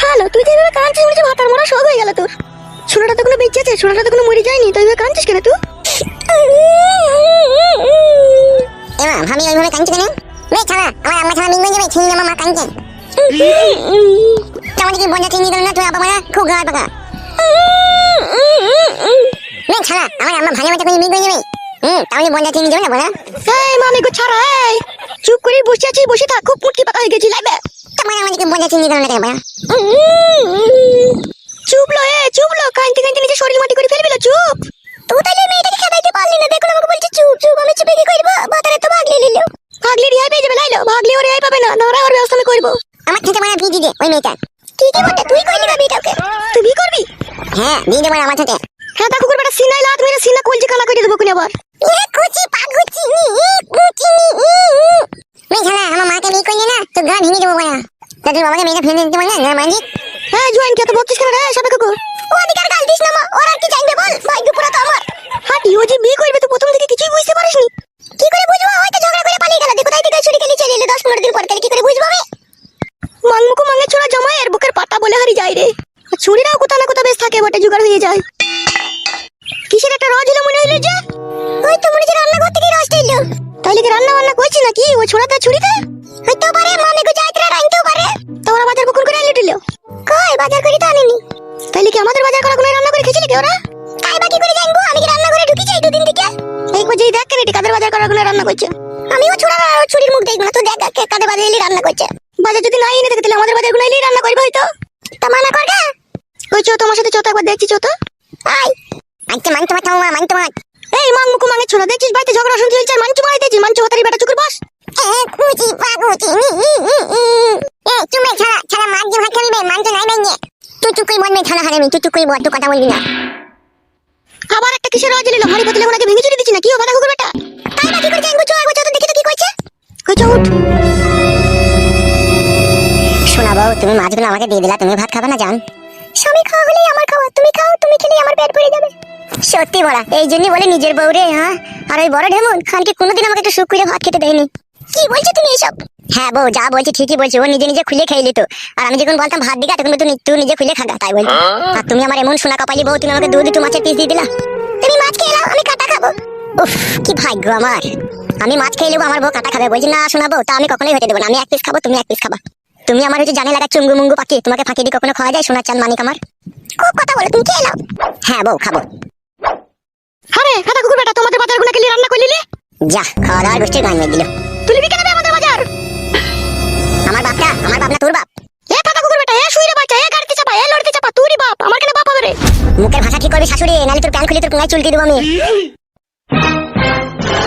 Hello তুই যেভাবে কাঁদছিস মনে ভাতার মরা সব হয়ে গেল তোর। ছোড়াটা তো কোনো বেঁচে আছে ছোড়াটা তো কোনো মরে যায়নি তুই এভাবে কাঁদছিস কেন তুই? এমা ভাবি ওইভাবে কাঁদছে কেন? বে ছাড়া আমার আম্মা ছাড়া মিঙ্গন যাবে ছিঙ্গি আমার মা কাঁদছে। আমাদের কি বন্ধা চিংড়ি দিল না তুই আবার মারা খুব গায় পাকা। বে ছাড়া আমার আম্মা ভালো মতো করে মিঙ্গন যাবে হুম তাহলে বন্ধা চিনি দেবো না বলা এই মামি গো ছাড়া এই। চুপ করে বসে আছি বসে থাক খুব পুটকি পাকা হয়ে গেছি লাগবে তোমার আমাদেরকে বন্ধা চিনি দেবো না কেন বলা চুপ লো এ চুপ লো কাঁদতে কাঁদতে নিজে শরীর মাটি করে ফেলবি না চুপ তুই তাহলে মেয়েটাকে খেদাইতে পারলি না দেখুন আমাকে বলছে চুপ চুপ আমি চুপে কি করব বাতারে তো ভাগলে নিল ভাগলে রিহাই পেয়ে যাবে লাইলো ভাগলে ওর রিহাই পাবে না ধরা ওর ব্যবস্থা আমি করব আমার থেকে মারা ভিজি দে ওই মেয়েটা কি কি বলতে তুই কইলি না বিটাকে তুই বি করবি হ্যাঁ দিয়ে দেবো আমার সাথে হ্যাঁ তা কুকুর বেটা সিনাই লাত মেরে সিনা কলজি কানা করে দেবো কোন আবার এ কুচি পাগুচি নি কুচি নি মেয়ে ছাড়া আমার মাকে বিয়ে করলে না তো গা ভেঙে দেবো বলা তা তুই বাবাকে মেয়েটা ফেলে দিতে বললে না? মাঝি হ্যাঁ জয়েন, কে তো বকছিস কেন রে? সাবে কুকুর ও অধিকার গাল দিস না, মা। ওরা কি চাইবে বল? ভাগ্য পুরো তো আমার। হাঁটি ও যে বিয়ে করবে, তো প্রথম থেকে কিছুই বুঝতে পারিসনি। কি করে বুঝব? হয়তো ঝগড়া করে পালিয়ে গেল। দেখো, তাই থেকে ছুরি খেলি চলে এলো দশ পনেরো দিন পর তাহলে কি করে বুঝব আমি? মাংমুকু মাঙ্গে ছোড়া জমায় আর বুকের পাতা বলে হারি যায় রে। ছুরিটাও কোথা না কোথা বেশ থাকে, বটে, জোগাড় হয়ে যায়। বাজার করা কোনো রান্না করছে। আমিও ছুরা ছুরির মুখ দেখব না। তো দেখ কাদের বাজারে এলি রান্না করছে। বাজার যদি নাই এনে থাকে তাহলে আমাদের বাজারগুলো এলেই রান্না করবে হয়তো। তা মানা করগা ওই চো তোমার সাথে চো একবার দেখছি চো আই আচ্ছা মান তোমার থামা মান তোমার এই মাং মুকু মাঙ্গে ছোড়া। দেখছিস, বাড়িতে ঝগড়া শুনতে চলছে। মাঞ্চু মারাইতেছি মাঞ্চু হাতারি বেটা, চুকুর বস। কুচি পাগুচি নি এ তুমি ছাড়া ছাড়া ভাত খাবি বে মান নাই বাইনে তুই করে বল মে ছাড়া হারামি, তুই চুপ করে বল তুই কথা বলবি না। আবার একটা কিসের রজ নিল ভারী পাতলে ওনাকে ভেঙে চুরি দিচ্ছি না কি ও বাধা কুকুর বেটা। তাই বাকি করে জানব চো একবার চো তো দেখি তো কি করছে? কই চো উঠ। শোনা বউ তুমি মাছগুলো আমাকে দিয়ে দিলা তুমি ভাত খাবে না জান? স্বামী খাওয়া হলেই আমার খাওয়া। তুমি খাও তুমি খেলেই আমার পেট ভরে যাবে। সত্যি বলা এই জন্যই বলে নিজের বউ রে হ্যাঁ? আর ওই বড় ঢেমুন খানকে কোনোদিন আমাকে একটু সুখ করে ভাত খেতে দেয়নি। কি বলছো তুমি এসব? হ্যাঁ বউ যা বলছি ঠিকই বলছি ও নিজে নিজে খুলে খেয়ে নিত আর আমি যখন বলতাম ভাত দিগা তখন তুই তুই নিজে খুলে খাগা তাই বলতো আর তুমি আমার এমন সোনা কপালি বউ তুমি আমাকে দু দুটো মাছের পিস দিয়ে দিলা। তুমি মাছ খেয়ে নাও আমি কাটা খাব। উফ কি ভাগ্য আমার। আমি মাছ খেয়ে নেব আমার বউ কাটা খাবে। বলছি না শোনা বউ তা আমি কখনোই হতে দেবো না আমি এক পিস খাব তুমি এক পিস খাবা। তুমি আমার হচ্ছে জানে লাগা চুঙ্গু মুঙ্গু পাখি তোমাকে ফাঁকি দিয়ে কখনো খাওয়া যায় সোনার চাঁদ মানিক আমার? খুব কথা বলো তুমি খেয়ে নাও। হ্যাঁ বউ খাব। আরে খাতা কুকুর বেটা তোমাদের বাজারগুলো খেলি রান্না করলি যা খাওয়া দাওয়ার গোষ্ঠীর গান মেয়ে দিল তুলবি কেন আমার বাপটা আমার বাপ না তোর বাপ। এ খাতা কুকুর বেটা এ শুইরে বাচ্চা এ গাড়িতে চাপা এ লড়তে চাপা তুই বাপ আমার কেন বাপ হবে রে? মুখের ভাষা ঠিক করবি শাশুড়ি নাহলে তোর প্যান খুলে তোর পুঙ্গায় চুলকে দেবো আমি।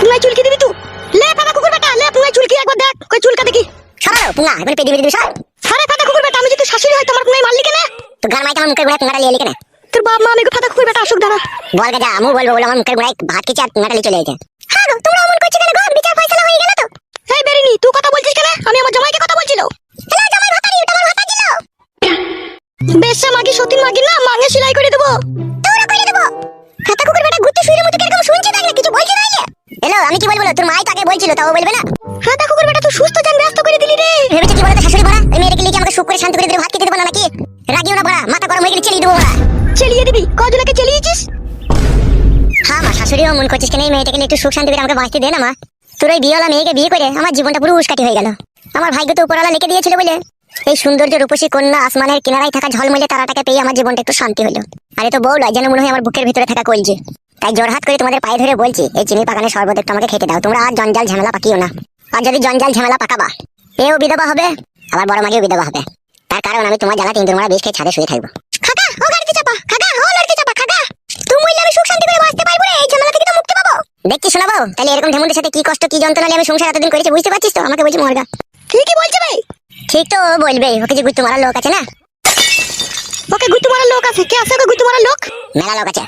পুঙ্গাই চুলকি দিবি তুই? লে খাতা কুকুর বেটা লে পুঙ্গাই চুলকি একবার দেখ কই চুলকা দেখি সরাও পুঙ্গা এখন পেটি মেরে দিবি সর আরে কুকুর বেটা আমি যদি শাশুড়ি হয় তোমার মারলি কেন? তোর গান মাইতে আমার মুখের গোড়ায় লিয়ে কেন? তোর বাপ মা কুকুর বেটা দাঁড়া। বল আমু বলব বলে আমার মুখের গোড়ায় ভাত আর পুঙ্গাটা লিয়ে চলে গেছে হ্যাঁ তোমরা অমন করছ কেন গো বিচার ফয়সালা হয়ে গেল তো এই বেরিনি তুই কথা বলছিস কেন? আমি আমার জামাইকে কথা বলছিল হ্যালো জামাই ভাতারি ওটা আমার ভাতা ছিল? বেশা মাগি সতীন মাগি না মাঙে সেলাই করে দেবো। তোরা করে দেবো। খাতা কুকুর বেটা ঘুরতে শুয়ে মতো কীরকম শুনছে দেখ না কিছু বলছে না হ্যালো আমি কি বলব তোর মাই তাকে বলছিল তাও বলবে না। খাতা কুকুর বেটা তুই সুস্থ জান ব্যস্ত করে দিলি রে। ভেবেছে কি বলতো শাশুড়ি বড়া এই মেয়েটাকে লিখে আমাকে সুখ করে শান্তি করে দিলে ভাত খেতে দেবো না নাকি? রাগিও না বড়া মাথা গরম হয়ে গেলে চেলিয়ে দেবো বড়া চেলিয়ে দিবি? কজনকে চেলিয়েছিস? হ্যাঁ মা শাশুড়িও মন করছিস কেন? এই মেয়েটাকে একটু সুখ শান্তি করে আমাকে বাঁচতে দে না মা। তোর ওই বিয়েওয়ালা মেয়েকে বিয়ে করে আমার জীবনটা পুরো উস্কাটি হয়ে গেল। আমার ভাগ্য তো উপরওয়ালা লিখে দিয়েছিল বলে। এই সৌন্দর্য রূপসী কন্যা আসমানের কিনারায় থাকা ঝলমলে তারাটাকে পেয়ে আমার জীবনটা একটু শান্তি হলো। আর তো বউ লয় যেন মনে হয় আমার বুকের ভিতরে থাকা কলজি। তাই জোরহাত করে তোমাদের পায়ে ধরে বলছি, এই চিনি পাকানের শরবত একটু আমাকে খেতে দাও, তোমরা আর জঞ্জাল ঝামেলা পাকিও না। আর যদি জঞ্জাল ঝামেলা পাকাবা, এও বিধবা হবে, আবার বড় মাগেও বিধবা হবে। তার কারণ আমি তোমার জ্বালা তিন বেশ খেয়ে ছাদে শুয়ে থাকব। খাকা ও গাড়িতে চাপা খাকা ও লড়তে চাপা খাকা তুমি আমি সুখ শান্তি করে বাঁচতে পারব রে, এই ঝামেলা দেখছি শোনাবো তাহলে এরকম ঢেমুন্ডের সাথে কি কষ্ট কি যন্ত্রণা আমি সংসার এতদিন করেছি বুঝতে পারছিস তো? আমাকে বলছি মরগা। ঠিকই বলছে ভাই। ঠিক তো বলবে ওকে যে গুত্তু মারার লোক আছে না? ওকে গুতু মারার লোক আছে? কে আছে ওকে গুতু মারার লোক? মেলা লোক আছে।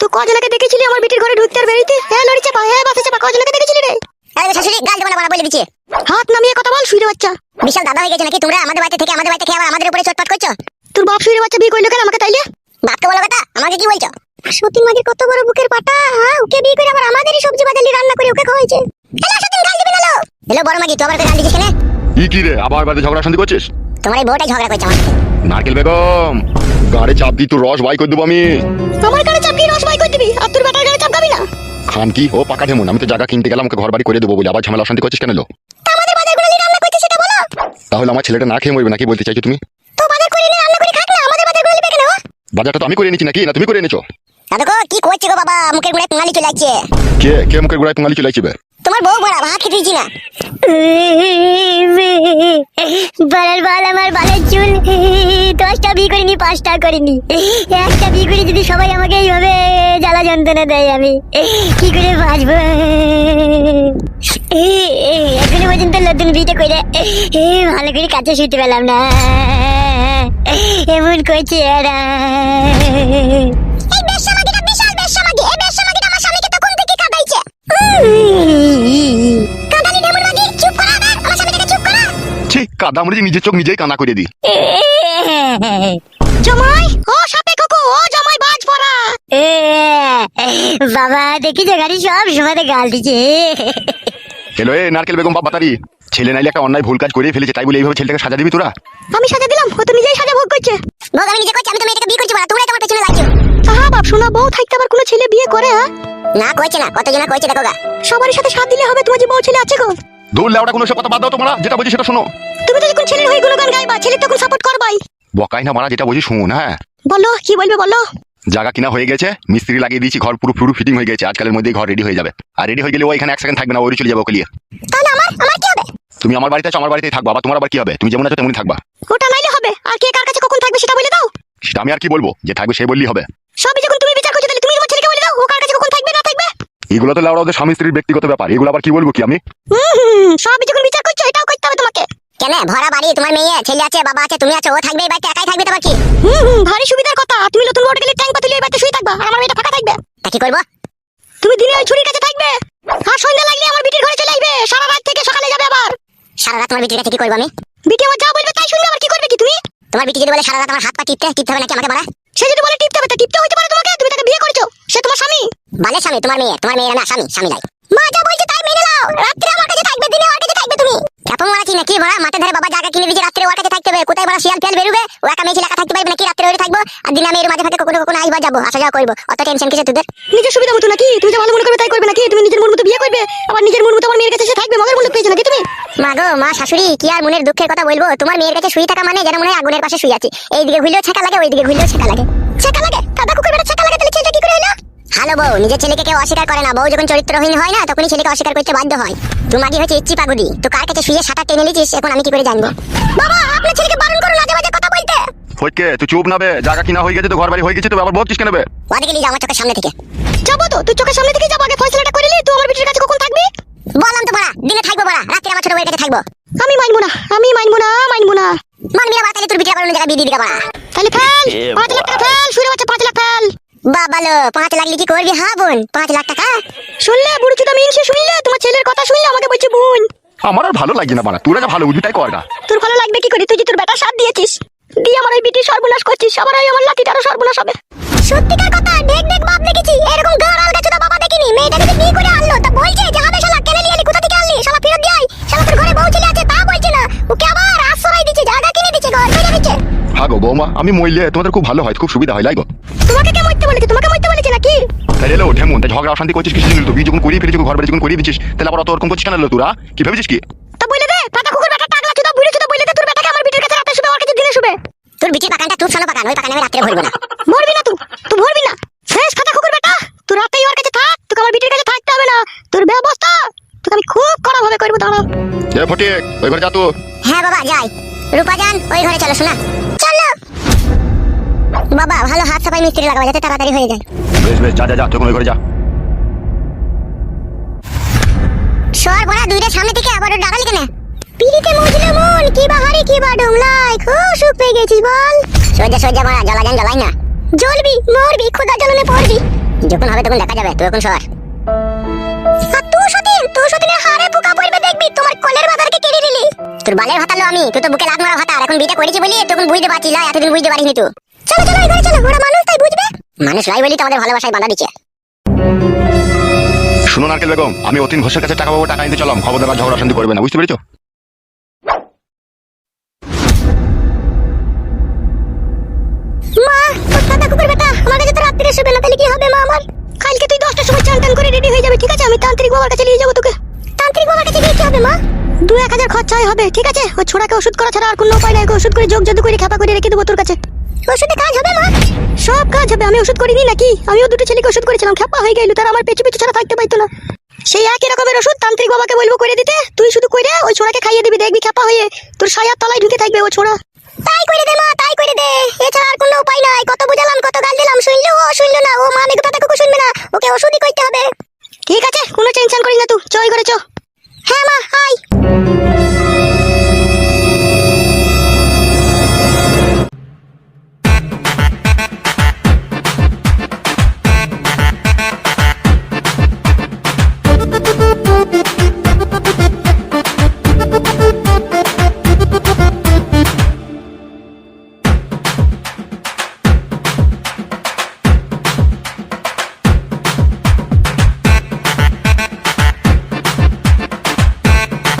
তো কজনকে দেখেছিলি আমার বিটির ঘরে ঢুকতে আর বেরিতে হ্যাঁ লড়ি চাপা হ্যাঁ বাসে চাপা কজনকে দেখেছিলি রে? আরে শাশুড়ি গাল দেবো না বলা বলে দিচ্ছে। হাত নামিয়ে কথা বল শুইরে বাচ্চা। বিশাল দাদা হয়ে গেছে নাকি তোমরা? আমাদের বাড়িতে থেকে আমাদের বাড়িতে খেয়ে আবার আমাদের উপরে চটপট করছ? তোর বাপ শুইরে বাচ্চা বিয়ে করল কেন আমাকে তাইলে বাপকে বলো কথা আমাকে কি বলছো সতীন মাঝে কত বড় বুকের পাটা হ্যাঁ ওকে বিয়ে করে আবার আমাদেরই সবজি বাজালি রান্না করে ওকে খাওয়াইছে হ্যালো সতীন গাল দিবি না লো আবার গাল দিছিস কেন? ই কি রে আবার বাড়িতে ঝগড়া শান্তি করছিস? তোমার এই বউটাই ঝগড়া করছে আমার নারকেল বেগম গাড়ি চাপ দি তোর রস বাই করে দেবো আমি। আমার গাড়ি চাপ দিয়ে রস বাই করে দিবি আর তোর বেটার গাড়ি চাপ খাবি না। খান কি ও পাকা ঢেমুন আমি তো জায়গা কিনতে গেলাম আমাকে ঘর বাড়ি করে দেবো বলে। আবার ঝামেলা অশান্তি করছিস কেন লো? আমাদের বাজারগুলো নিয়ে রান্না করছে সেটা বলো। তাহলে আমার ছেলেটা না খেয়ে মরবে নাকি বলতে চাইছো তুমি? তো বাজার করে নিয়ে রান্না করে খাক না আমাদের বাজারগুলো নিবে কেন বাজারটা তো আমি করে নিচ্ছি নাকি? না তুমি করে এনেছো? দাদু গো কি করছে গো বাবা? মুখের গুড়ায় পুঙ্গালি চলে কে কে মুখের গোড়ায় পুঙ্গালি চলে আসবে তোমার বউ বড়া, ভাত খেতে দিচ্ছি না? বালার বাল আমার বালের চুল। দশটা বিয়ে করিনি, পাঁচটা করিনি। একটা বিয়ে করে যদি সবাই আমাকে এইভাবে জ্বালা যন্ত্রণা দেয় আমি, কি করে বাঁচবো? এখনও পর্যন্ত নতুন বিয়েটা করে, ভালো করে কাছে শুতে পেলাম না। এমন করছে এরা। ছি কাদা মরে নিজের চোখ নিজেই কানা করে দি জামাই ও সাপে কাকু ও জামাই বাজ পড়া। এ, বাবা দেখি যে গাড়ি সব সময় গাল দিচ্ছে। হ্যালো এ নারকেল বেগম বাপ বাতারি ছেলে নাইলে একটা অন্যায় ভুল কাজ করে ফেলেছে তাই বলে এইভাবে ছেলেটাকে সাজা দিবি তোরা? আমি সাজা দিলাম ও তো নিজেই সাজা ভোগ করছে। ভোগ আমি নিজে করছি আমি তো মেয়েটাকে বিয়ে করছি বলা তোমরা তোমার পেছনে লাগছো। আহা বাপ শোনা বউ থাকতে আবার কোনো ছেলে বিয়ে করে হ্যাঁ না কইছে না কতজনা কইছে দেখো গা। সবারই সাথে সাথ দিলে হবে তোমার যে বউ ছেলে আছে গো। দৌড় লেওড়া কোনো সব কথা বাদ দাও তোমরা যেটা বলছি সেটা শোনো। তুমি তো যখন ছেলের হয়ে গুণগান গাইবা ছেলে তখন সাপোর্ট করবাই। বকাই না মারা যেটা বলছি শুন হ্যাঁ? বলো কি বলবে বলো? জায়গা কিনা হয়ে গেছে মিস্ত্রি লাগিয়ে দিয়েছি ঘর পুরো পুরো ফিটিং হয়ে গেছে আজকালের মধ্যেই ঘর রেডি হয়ে যাবে। আর রেডি হয়ে গেলে ও এখানে এক সেকেন্ড থাকবে না ওই চলে যাবে ওকে তাহলে আমার আমার কি হবে? তুমি আমার বাড়িতে আছো আমার বাড়িতেই থাকবা বা তোমার আবার কি হবে? তুমি যেমন আছো তেমনই থাকবা। ওটা নাইলে হবে আর কে কার কাছে কখন থাকবে সেটা বলে দাও। সেটা আমি আর কি বলব? যে থাকবে সে বললেই হবে। সবই যখন তুমি বিচার করছ তাহলে তুমি তোমার ছেলেকে বলে দাও ও কার কাছে কখন থাকবে না থাকবে? এগুলো তো লাউড়া ওদের স্বামী স্ত্রীর ব্যক্তিগত ব্যাপার এগুলো আবার কি বলব কি আমি? সবই যখন বিচার করছ এটাও করতে হবে তোমাকে। কেন? ভরা বাড়ি তোমার মেয়ে ছেলে আছে বাবা আছে তুমি আছো ও থাকবে এই বাড়িতে একাই থাকবে তোমার কি? হুম হুম ভারী সুবিধার কথা। তুমি নতুন বড় গেলে ট্যাঙ্ক পাতুলি এই বাড়িতে শুয়ে থাকবা আর আমার মেয়েটা ফাঁকা থাকবে। তা কি করব? তুমি দিনে ওই ছুরির কাছে থাকবে আর সন্ধ্যা লাগলে আমার বিটির ঘরে চলে আসবে সারা রাত থেকে সকালে যাবে আবার। সারা রাত তোমার বিটির কাছে কি করব আমি? বিটি আমার যা বলবে তাই শুনবে আবার কি করবে কি তুমি? তোমার বিটি যদি বলে সারা রাত আমার হাত পা টিপতে টিপতে হবে নাকি আমাকে বলা? সে যদি বলে টিপতে হবে তা টিপতে হইতে পারে তোমাকে তুমি তাকে বিয়ে করেছ সে তোমার স্বামী। বালের স্বামী তোমার মেয়ে তোমার মেয়ের না স্বামী স্বামী নাই। মা যা বলছে তাই মেনে নাও রাত্রে আমার কাছে থাকবে দিনে ওর কাছে থাকবে তুমি? আপন মারা কি নাকি বড়া মাথা ধরে বাবা জায়গা কিনে দিয়েছে রাত্রে ওর কাছে থাকতে হবে। কোথায় বড় শিয়াল ফিয়াল বেরোবে? ও একা মেয়ে ছেলে একা থাকতে পারবে নাকি? রাত্রে ওরে থাকব? আর দিনে আমি এর মাঝে ফাঁকে কখনো কখনো আসবা যাব। আসা যাওয়া করব। অত টেনশন কিছু তোদের? নিজের সুবিধা মতো নাকি? তুমি যা ভালো মনে করবে তাই করবে নাকি? তুমি নিজের মন মতো বিয়ে করবে? আবার নিজের মন মতো আমার মেয়ের কাছে সে থাকবে? মগের মূল্য পেয়েছ নাকি তুমি? মা গো মা শাশুড়ি কি আর মনের দুঃখের কথা বলব? তোমার মেয়ের কাছে শুয়ে থাকা মানে যেন মনে হয় আগুনের পাশে শুয়ে আছি। এইদিকে ঘুরলেও ছেঁকা লাগে ওইদিকে ঘুরলেও ছেঁকা লাগে। ছেঁকা লাগে? কাদা কুকুর বেটা হ্যালো বউ নিজের ছেলেকে কেউ অস্বীকার করে না। বউ যখন চরিত্রহীন হয় না তখনই ছেলেকে অস্বীকার করতে বাধ্য হয়। তোমাকে হচ্ছে ইচ্ছি পাগুদি। তো কার কাছে শুয়ে সাঁতার টেনে নিয়েছিস? এখন আমি কি করে জানব? বাবা আপনার ছেলেকে বারণ করুন আজে বাজে কথা বলতে। ফটকে তুই চুপ নাবে জায়গা কিনা হয়ে গেছে তো ঘর বাড়ি হয়ে গেছে তো আবার বলছিস কেন বে? ওদিকে নিয়ে যাও আমার চোখের সামনে থেকে। যাব তো তুই চোখের সামনে থেকে যাব আগে ফয়সালাটা করে নি তুই আমার বিটির কাছে কখন থাকবি? বললাম তো বড়া দিনে থাকব বড়া রাত্রে আমার ছোট বউয়ের কাছে থাকব। আমি মানবো না আমি মানবো না মানবো না। মানবি না বাতালে তোর বিটির আবার অন্য জায়গায় বিয়ে দিয়ে বড়া তাহলে ফেল পাঁচ লাখ টাকা ফেল শুয়ে বাচ্চা পাঁচ লাখ ফেল। বাবালো পাঁচ লাগলে কি করবি? হ্যাঁ বোন পাঁচ লাখ টাকা। শুনলে বুড়ো চুদা মিনসে শুনলে তোমার ছেলের কথা শুনলে আমাকে বলছে বোন। আমার আর ভালো লাগছে না বানা তোরা যা ভালো তাই কর না তোর ভালো লাগবে কি করে? তুই যে তোর বেটার সাথ দিয়েছিস দিয়ে আমার ওই বিটির সর্বনাশ করছিস আবার ওই আমার লাঠিটারও সর্বনাশ হবে। সত্যিকার কথা দেখ দেখ বাপ দেখেছি এরকম গাড় আলগা চোদা বাবা দেখিনি। মেয়েটা যদি বিয়ে করে আনলো? তা বলছে যে হবে শালা কেনে লিয়ে কোথা থেকে আনলি? শালা ফেরত দিয়ে আই শালা তোর ঘরে বউ ছেলে আছে হ্যাঁ গো বৌমা আমি মরলে তোমাদের খুব ভালো হয় খুব সুবিধা হয় লাইগো। তোমাকে কে মরতে বলেছে? তোমাকে মরতে বলেছে নাকি? তাই এলো ওঠে মন তাই ঝগড়া অশান্তি করছিস কিছু তো বিয়ে যখন করিয়ে ফেলেছিস ঘর বাড়ি যখন করিয়ে দিচ্ছিস তাহলে আবার অত ওরকম করছিস কেন এলো তোরা? কি ভেবেছিস কি? তা বলে দে পাতা কুকুর বেটা টাকলা চুদা বুড়ি চুদা বলে দে তোর বেটাকে আমার বিটির কাছে রাতে শুবে ওর কাছে দিনে শুবে। তোর বিটির পাকানটা তুই শোনো পাকান ওই পাকানে আমি রাত্রে ভরবো না। মরবি না তুই তুই মরবি না। শেষ কথা কুকুর বেটা তুই রাতেই ওর কাছে থাক তোকে আমার বিটির কাছে থাকতে হবে না। তোর ব্যবস্থা তোকে আমি খুব কড়া ভাবে করব দাঁড়াও এ ফটিক ওই ঘরে যা তো। হ্যাঁ বাবা যাই। রূপা যান ওই ঘরে চলো শোনা। ভালো হাত সাফাই মিস্ত্রি লাগাবো যাতে তাড়াতাড়ি হয়ে যায়। বেশ বেশ যা যা যা ওই ঘরে যা। সর বড়া দুইটা সামনে থেকে আবার ডাকালি কেন? পিড়িতে মজলে মন কি বাহারি কি বা ডুমলাই খুব সুখ পেয়ে গেছিস বল। সজ্জা সজ্জা মারা জ্বালা যান জ্বালাই না। জ্বলবি মরবি খোদা জ্বলনে পড়বি। যখন হবে তখন দেখা যাবে তুই এখন সর আর সতীন তুই সতীনের হাড়ে পোকা পড়বে দেখবি তোমার কোলের বাজারকে কেড়ে নিলি। তোর বালের ভাতালো আমি তুই তো বুকে লাত মারা ভাতার এখন বিটা করেছি বলি তখন বুঝতে পারছি লা এতদিন বুঝতে পারিনি তুই। চলো চলো এই ঘরে চলো ওরা মানুষ তাই বুঝবে মানুষ লাই বলি ভালোবাসায় বাধা দিচ্ছে শুনো নারকেল বেগম আমি অতীন ঘোষের কাছে টাকা পাবো টাকা নিতে চলাম খবরদার ঝগড়া শান্তি করবে না বুঝতে পেরেছ? মা কুকুর বেটা আমার কাছে তো রাত্রিরে শুবে না তাহলে কি হবে মা আমার? কালকে তুই দশটার সময় চান টান করে রেডি হয়ে যাবে ঠিক আছে? আমি তান্ত্রিক বাবার কাছে নিয়ে যাব তোকে। তান্ত্রিক বাবার কাছে গিয়ে কি হবে মা? দু এক হাজার খরচাই হবে ঠিক আছে? ওই ছোড়াকে ওষুধ করা ছাড়া আর কোনো উপায় নাই ওষুধ করে যোগ জাদু করে খেপা করে রেখে দেবো তোর কাছে। ওষুধে কাজ হবে মা সব কাজ হবে, আমি ওষুধ করিনি নাকি? আমিও দুটো ছেলেকে ওষুধ করেছিলাম খেপা হয়ে গেল, তারা আমার পেছু পেছু ছাড়া থাকতে পাইতো না। সেই একই রকমের ওষুধ তান্ত্রিক বাবাকে বলব করে দিতে, তুই শুধু কইরে ওই ছোড়াকে খাইয়ে দিবি, দেখবি খেপা হয়ে তোর সায়ার তলায় ঢুকে থাকবে ও ছোড়া। তাই করে দে, মা, তাই করে দে। এছাড়া আর কোনো উপায় নাই, কত বুঝালাম, কত গাল দিলাম, শুনলো ও, শুনলো না, ও মা মেঘ পাতা কুকু শুনবে না, ওকে ওষুধই করতে হবে। ঠিক আছে, কোনো টেনশন করিস না তুই চই করে হ্যাঁ মা আই